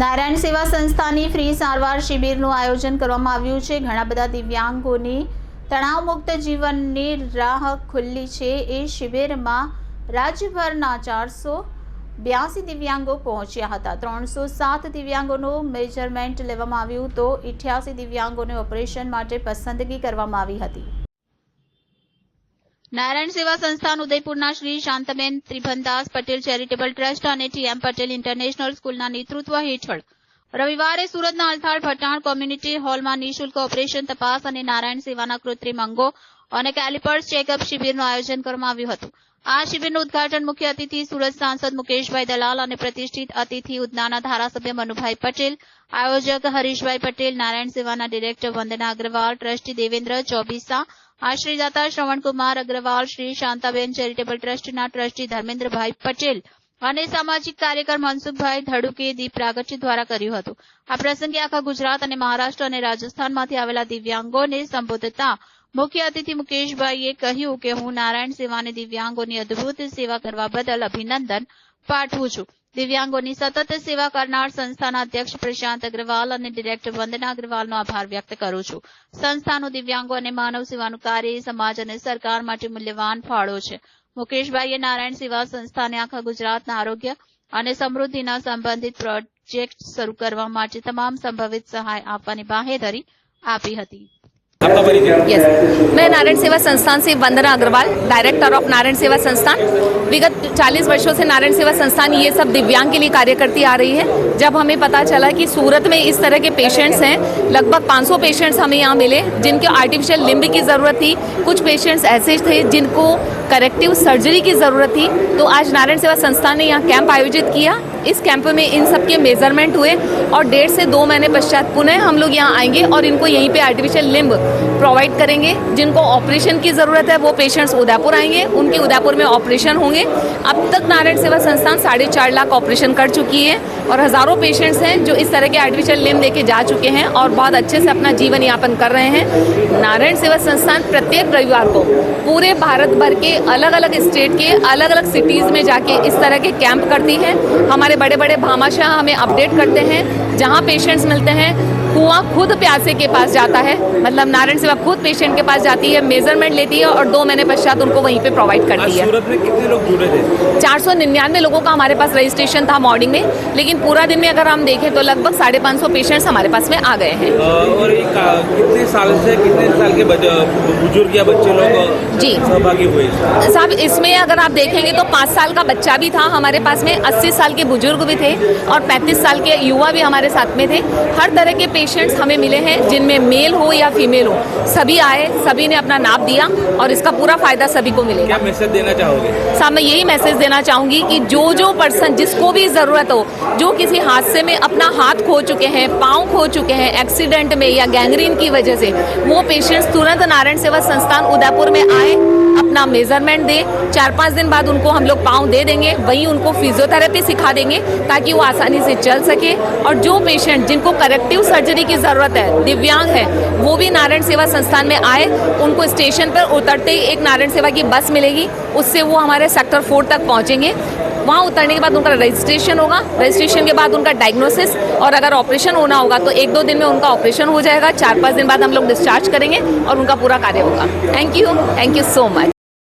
નારાયણ સેવા સંસ્થાની ફ્રી સારવાર શિબિરનું આયોજન કરવામાં આવ્યું છે. ઘણા બધા દિવ્યાંગોની તણાવમુક્ત જીવનની રાહ ખુલ્લી છે. એ શિબિરમાં રાજ્યભરના ચારસો બ્યાસી દિવ્યાંગો પહોંચ્યા હતા. ત્રણસો સાત દિવ્યાંગોનું મેજરમેન્ટ લેવામાં આવ્યું તો ઇઠ્યાસી દિવ્યાંગોને ઓપરેશન માટે પસંદગી કરવામાં આવી હતી. નારાયણ સેવા સંસ્થાન ઉદયપુરના શ્રી શાંતબેન ત્રિભનદાસ પટેલ ચેરિટેબલ ટ્રસ્ટ અને ટીએમ પટેલ ઇન્ટરનેશનલ સ્કૂલના નેતૃત્વ હેઠળ રવિવારે સુરતના અલથાળ ભટાણ કોમ્યુનિટી હોલમાં નિઃશુલ્ક ઓપરેશન તપાસ અને નારાયણ સેવાના કૃત્રિમ અંગો અને કેલિપર્સ ચેકઅપ શિબિરનું આયોજન કરવામાં આવ્યું હતું. આ શિબિરનું ઉદઘાટન મુખ્ય અતિથિ સુરત સાંસદ મુકેશભાઈ દલાલ અને પ્રતિષ્ઠિત અતિથિ ઉદનાના ધારાસભ્ય મનુભાઈ પટેલ, આયોજક હરીશભાઈ પટેલ, નારાયણ સેવાના ડિરેક્ટર વંદના અગ્રવાલ, ટ્રસ્ટી દેવેન્દ્ર ચોબીસા, આશ્રયદાતા શ્રવણકુમાર અગ્રવાલ, શ્રી શાંતાબેન ચેરિટેબલ ટ્રસ્ટના ટ્રસ્ટી ધર્મેન્દ્રભાઈ પટેલ અને સામાજિક કાર્યકર મનસુખભાઈ ધડુકે દીપ પ્રાગટ્ય દ્વારા કર્યું હતું. આ પ્રસંગે આખા ગુજરાત અને મહારાષ્ટ્ર અને રાજસ્થાનમાંથી આવેલા દિવ્યાંગોને સંબોધતા મુખ્ય અતિથિ મુકેશભાઈએ કહ્યું કે હું નારાયણ સેવાને દિવ્યાંગોની અદ્ભુત સેવા કરવા બદલ અભિનંદન પાઠવું છું. દિવ્યાંગોની સતત સેવા કરનાર સંસ્થાના અધ્યક્ષ પ્રશાંત અગ્રવાલ અને ડિરેક્ટર વંદના અગ્રવાલનો આભાર વ્યક્ત કરું છું. સંસ્થાનું દિવ્યાંગો અને માનવ સેવાનું કાર્ય સમાજ અને સરકાર માટે મૂલ્યવાન ફાળો છે. મુકેશભાઈએ નારાયણ સેવા સંસ્થાને આખા ગુજરાતના આરોગ્ય અને સમૃદ્ધિના સંબંધિત પ્રોજેક્ટ શરૂ કરવા માટે તમામ સંભવિત સહાય આપવાની બાહેધરી આપી હતી. यस मैं नारायण सेवा संस्थान से वंदना अग्रवाल डायरेक्टर ऑफ़ नारायण सेवा संस्थान। विगत 40 वर्षों से नारायण सेवा संस्थान ये सब दिव्यांग के लिए कार्य करती आ रही है। जब हमें पता चला कि सूरत में इस तरह के पेशेंट्स हैं लगभग 500 पेशेंट्स हमें यहाँ मिले जिनके आर्टिफिशियल लिम्ब की ज़रूरत थी। कुछ पेशेंट्स ऐसे थे जिनको करेक्टिव सर्जरी की ज़रूरत थी। तो आज नारायण सेवा संस्थान ने यहाँ कैंप आयोजित किया। इस कैंप में इन सब के मेज़रमेंट हुए और डेढ़ से दो महीने पश्चात पुनः हम लोग यहाँ आएँगे और इनको यहीं पे आर्टिफिशियल लिम्ब प्रोवाइड करेंगे। जिनको ऑपरेशन की ज़रूरत है, वो पेशेंट्स उदयपुर आएँगे। उनके उदयपुर में ऑपरेशन होंगे। अब तक नारायण सेवा संस्थान साढ़े चार लाख ऑपरेशन कर चुकी है और हज़ारों पेशेंट्स हैं जो इस तरह के आर्टिफिशियल लिम्ब लेके जा चुके हैं और बहुत अच्छे से अपना जीवन यापन कर रहे हैं। नारायण सेवा संस्थान प्रत्येक रविवार को पूरे भारत भर के अलग अलग स्टेट के अलग अलग सिटीज़ में जाके इस तरह के कैंप करती है। हमारे बड़े बड़े भामाशाह हमें अपडेट करते हैं जहाँ पेशेंट्स मिलते हैं कुआँ खुद प्यासे के पास जाता है मतलब नारायण सेवा खुद पेशेंट के पास जाती है मेज़रमेंट लेती है और दो महीने पश्चात उनको वहीं पे प्रोवाइड करती है सूरत में कितने लोग जुड़े थे चार सौ निन्यानवे लोगों का हमारे पास रजिस्ट्रेशन था मॉर्निंग में लेकिन पूरा दिन में अगर हम देखें तो लगभग साढ़े पाँच सौ पेशेंट्स हमारे पास में आ गए हैं और कितने साल से कितने साल के बुज़ुर्ग या बच्चे लोग जी। सहभागी हुए? साहब इसमें अगर आप देखेंगे तो पाँच साल का बच्चा भी था हमारे पास में अस्सी साल के बुज़ुर्ग भी थे और पैंतीस साल के युवा भी हमारे साथ में थे। हर तरह के पेशेंट्स हमें मिले हैं जिनमें मेल हो या फीमेल हो। सभी आए सभी ने अपना नाप दिया और इसका पूरा फ़ायदा सभी को मिलेगा। क्या मैसेज देना चाहोगे? साहब मैं यही मैसेज देना चाहूँगी कि जो जो पर्सन जिसको भी ज़रूरत हो जो किसी हादसे में अपना हाथ खो चुके हैं पाँव खो चुके हैं एक्सीडेंट में या गैंग्रीन की वजह से वो पेशेंट्स तुरंत नारायण सेवा संस्थान उदयपुर में आए। अपना मेज़रमेंट दे। चार पाँच दिन बाद उनको हम लोग पाँव दे देंगे। वहीं उनको फिजियोथेरेपी सिखा देंगे ताकि वो आसानी से चल सके। और जो पेशेंट जिनको करेक्टिव सर्जरी की ज़रूरत है, दिव्यांग है, वो भी नारायण सेवा संस्थान में आए। उनको स्टेशन पर उतरते ही एक नारायण सेवा की बस मिलेगी। उससे वो हमारे सेक्टर फोर तक पहुँचेंगे। वहाँ उतरने के बाद उनका रजिस्ट्रेशन होगा। रजिस्ट्रेशन के बाद उनका डायग्नोसिस और अगर ऑपरेशन होना होगा तो एक दो दिन में उनका ऑपरेशन हो जाएगा। चार पाँच दिन बाद हम लोग डिस्चार्ज करेंगे और उनका पूरा कार्य होगा। Thank you thank you so much